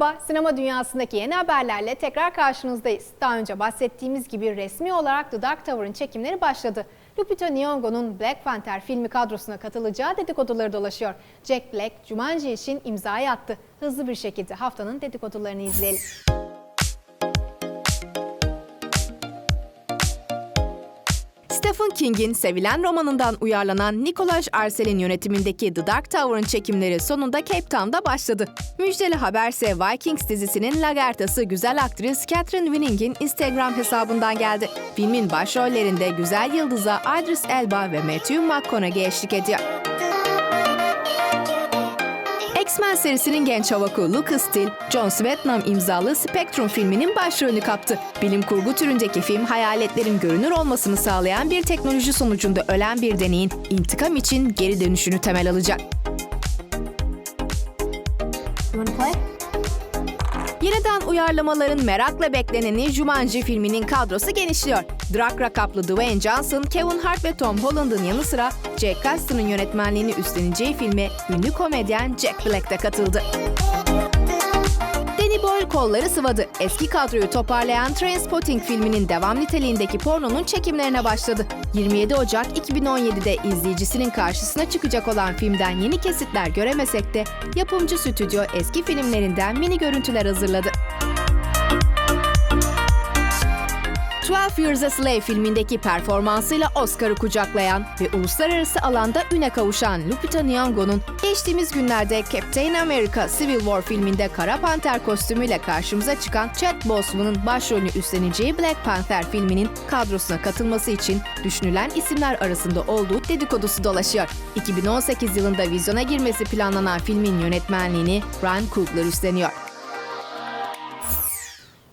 Merhaba, sinema dünyasındaki yeni haberlerle tekrar karşınızdayız. Daha önce bahsettiğimiz gibi resmi olarak Dark Tower'ın çekimleri başladı. Lupita Nyong'o'nun Black Panther filmi kadrosuna katılacağı dedikoduları dolaşıyor. Jack Black, Jumanji için imzayı attı. Hızlı bir şekilde haftanın dedikodularını izleyelim. Stephen King'in sevilen romanından uyarlanan Nikolaj Arsel'in yönetimindeki The Dark Tower'ın çekimleri sonunda Cape Town'da başladı. Müjdeli haberse Vikings dizisinin Lagertası güzel aktris Catherine Winning'in Instagram hesabından geldi. Filmin başrollerinde güzel yıldıza Idris Elba ve Matthew McConaughey eşlik ediyor. X-Men serisinin genç havaku Lucas Steele, John Svetnam imzalı Spectrum filminin başrolünü kaptı. Bilim kurgu türündeki film hayaletlerin görünür olmasını sağlayan bir teknoloji sonucunda ölen bir deneyin intikam için geri dönüşünü temel alacak. Uyarlamaların merakla bekleneni Jumanji filminin kadrosu genişliyor. Drag rakaplı Dwayne Johnson, Kevin Hart ve Tom Holland'ın yanı sıra Jack Caston'ın yönetmenliğini üstleneceği filme ünlü komedyen Jack Black de katıldı. Danny Boyle kolları sıvadı. Eski kadroyu toparlayan Trainspotting filminin devam niteliğindeki pornonun çekimlerine başladı. 27 Ocak 2017'de izleyicisinin karşısına çıkacak olan filmden yeni kesitler göremesek de yapımcı stüdyo eski filmlerinden mini görüntüler hazırladı. 12 Years a Slave filmindeki performansıyla Oscar'ı kucaklayan ve uluslararası alanda üne kavuşan Lupita Nyong'o'nun geçtiğimiz günlerde Captain America Civil War filminde Kara Panter kostümüyle karşımıza çıkan Chad Bosman'ın başrolünü üstleneceği Black Panther filminin kadrosuna katılması için düşünülen isimler arasında olduğu dedikodusu dolaşıyor. 2018 yılında vizyona girmesi planlanan filmin yönetmenliğini Ryan Coogler üstleniyor.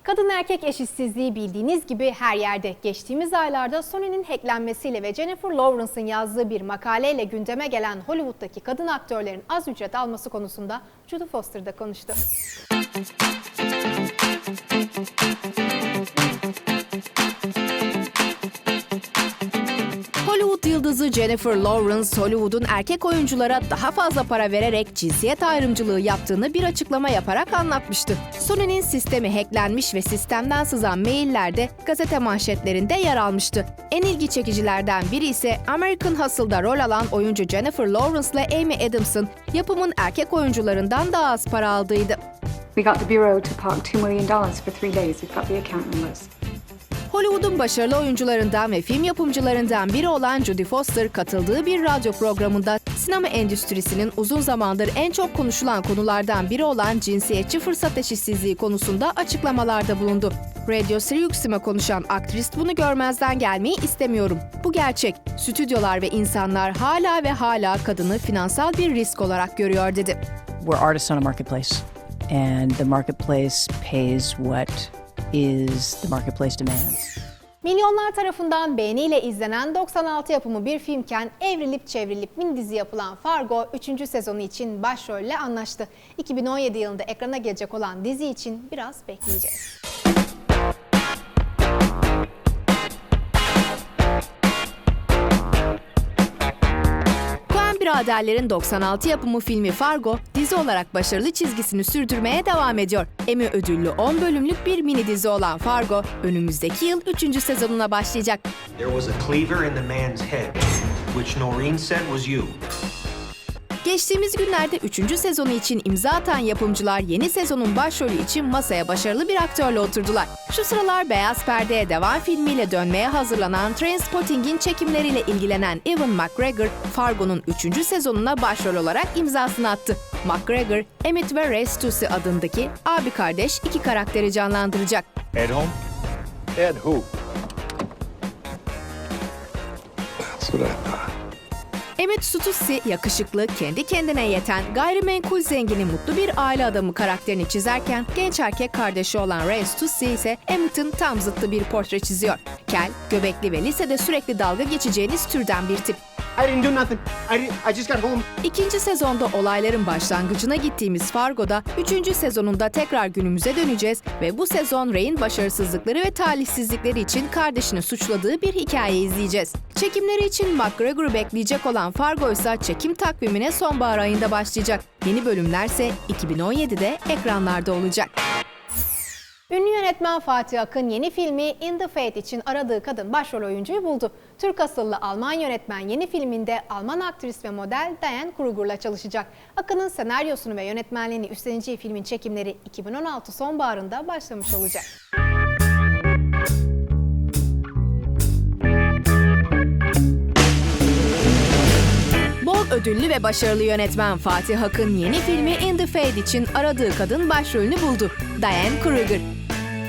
Kadın erkek eşitsizliği bildiğiniz gibi her yerde. Geçtiğimiz aylarda Sony'nin hacklenmesiyle ve Jennifer Lawrence'ın yazdığı bir makaleyle gündeme gelen Hollywood'daki kadın aktörlerin az ücret alması konusunda Judy Foster da konuştu. Hollywood yıldızı Jennifer Lawrence, Hollywood'un erkek oyunculara daha fazla para vererek cinsiyet ayrımcılığı yaptığını bir açıklama yaparak anlatmıştı. Sony'nin sistemi hacklenmiş ve sistemden sızan mailler de gazete manşetlerinde yer almıştı. En ilgi çekicilerden biri ise American Hustle'da rol alan oyuncu Jennifer Lawrence ile Amy Adams'ın yapımın erkek oyuncularından daha az para aldığıydı. We got the bureau to park $2 million for three days. We've got the account numbers. Hollywood'un başarılı oyuncularından ve film yapımcılarından biri olan Judy Foster katıldığı bir radyo programında sinema endüstrisinin uzun zamandır en çok konuşulan konulardan biri olan cinsiyetçi fırsat eşitsizliği konusunda açıklamalarda bulundu. Radio Sirius'ime konuşan aktrist bunu görmezden gelmeyi istemiyorum. Bu gerçek. Stüdyolar ve insanlar hala ve hala kadını finansal bir risk olarak görüyor dedi. we're artists on a marketplace, and the marketplace pays what is the marketplace demands. Milyonlar tarafından beğeniyle izlenen 96 yapımı bir filmken evrilip çevrilip mini dizi yapılan Fargo 3. sezonu için başrolle anlaştı. 2017 yılında ekrana gelecek olan dizi için biraz bekleyeceğiz. Biraderlerin 96 yapımı filmi Fargo, dizi olarak başarılı çizgisini sürdürmeye devam ediyor. Emmy ödüllü 10 bölümlük bir mini dizi olan Fargo, önümüzdeki yıl 3. sezonuna başlayacak. There was a cleaver in the man's head, which Noreen said was you. Geçtiğimiz günlerde 3. sezonu için imza atan yapımcılar yeni sezonun başrolü için masaya başarılı bir aktörle oturdular. Şu sıralar Beyaz Perde'ye devam filmiyle dönmeye hazırlanan Trainspotting'in çekimleriyle ilgilenen Ewan McGregor, Fargo'nun 3. sezonuna başrol olarak imzasını attı. McGregor, Emmett ve Ray Stussy adındaki abi kardeş iki karakteri canlandıracak. Ed home? Ed who? That's what I thought. Emmett Stussy yakışıklı, kendi kendine yeten, gayrimenkul zengini mutlu bir aile adamı karakterini çizerken genç erkek kardeşi olan Ray Stussy ise Emmett'in tam zıttı bir portre çiziyor. Kel, göbekli ve lisede sürekli dalga geçeceğiniz türden bir tip. I didn't do nothing. I, didn't, I just got home. İkinci sezonda olayların başlangıcına gittiğimiz Fargo'da üçüncü sezonunda tekrar günümüze döneceğiz ve bu sezon Ray'in başarısızlıkları ve talihsizlikleri için kardeşini suçladığı bir hikaye izleyeceğiz. Çekimleri için McGregor'u bekleyecek olan Fargo ise çekim takvimine sonbahar ayında başlayacak. Yeni bölümlerse 2017'de ekranlarda olacak. Ünlü yönetmen Fatih Akın yeni filmi In the Fate için aradığı kadın başrol oyuncuyu buldu. Türk asıllı Alman yönetmen yeni filminde Alman aktris ve model Diane Kruger'la çalışacak. Akın'ın senaryosunu ve yönetmenliğini üstleneceği filmin çekimleri 2016 sonbaharında başlamış olacak. Ödüllü ve başarılı yönetmen Fatih Akın yeni filmi In the Fade için aradığı kadın başrolünü buldu. Diane Kruger.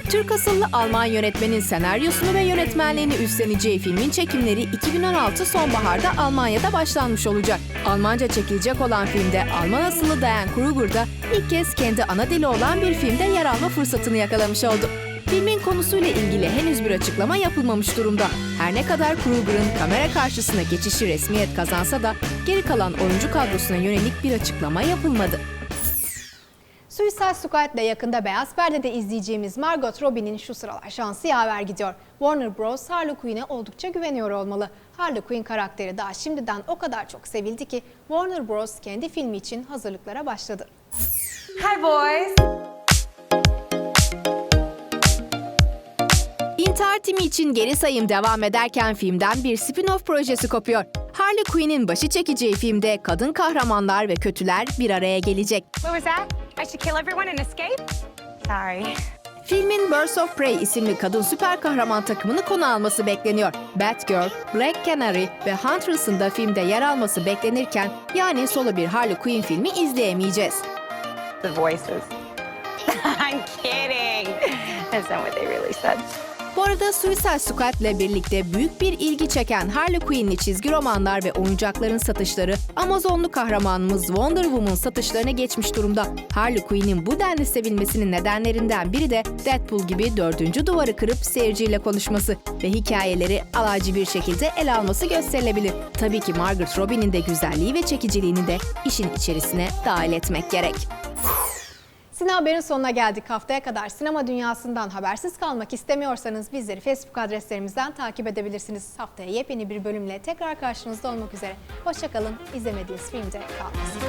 Türk asıllı Alman yönetmenin senaryosunu ve yönetmenliğini üstleneceği filmin çekimleri 2016 sonbaharda Almanya'da başlanmış olacak. Almanca çekilecek olan filmde Alman asıllı Diane Kruger da ilk kez kendi ana dili olan bir filmde yer alma fırsatını yakalamış oldu. Filmin konusuyla ilgili henüz bir açıklama yapılmamış durumda. Her ne kadar Kruger'ın kamera karşısına geçişi resmiyet kazansa da geri kalan oyuncu kadrosuna yönelik bir açıklama yapılmadı. Suicide Squad ile yakında Beyaz Perde'de izleyeceğimiz Margot Robbie'nin şu sıralar şansı yaver gidiyor. Warner Bros. Harley Quinn'e oldukça güveniyor olmalı. Harley Quinn karakteri daha şimdiden o kadar çok sevildi ki Warner Bros. kendi filmi için hazırlıklara başladı. Hi, boys. İntihar timi için geri sayım devam ederken filmden bir spin-off projesi kopuyor. Harley Quinn'in başı çekeceği filmde kadın kahramanlar ve kötüler bir araya gelecek. What was that? I should kill everyone and escape? Sorry. Filmin Birds of Prey isimli kadın süper kahraman takımını konu alması bekleniyor. Batgirl, Black Canary ve Huntress'ın da filmde yer alması beklenirken yani solo bir Harley Quinn filmi izleyemeyeceğiz. The voices. I'm kidding. That's not what they really said. Bu arada Suicide Squad ile birlikte büyük bir ilgi çeken Harley Quinn'li çizgi romanlar ve oyuncakların satışları Amazonlu kahramanımız Wonder Woman satışlarına geçmiş durumda. Harley Quinn'in bu denli sevilmesinin nedenlerinden biri de Deadpool gibi dördüncü duvarı kırıp seyirciyle konuşması ve hikayeleri alaycı bir şekilde ele alması gösterilebilir. Tabii ki Margot Robbie'nin de güzelliği ve çekiciliğini de işin içerisine dahil etmek gerek. Sinema Haber'in sonuna geldik. Haftaya kadar sinema dünyasından habersiz kalmak istemiyorsanız bizleri Facebook adreslerimizden takip edebilirsiniz. Haftaya yepyeni bir bölümle tekrar karşınızda olmak üzere. Hoşçakalın, izlemediğiniz filmde kalmasın.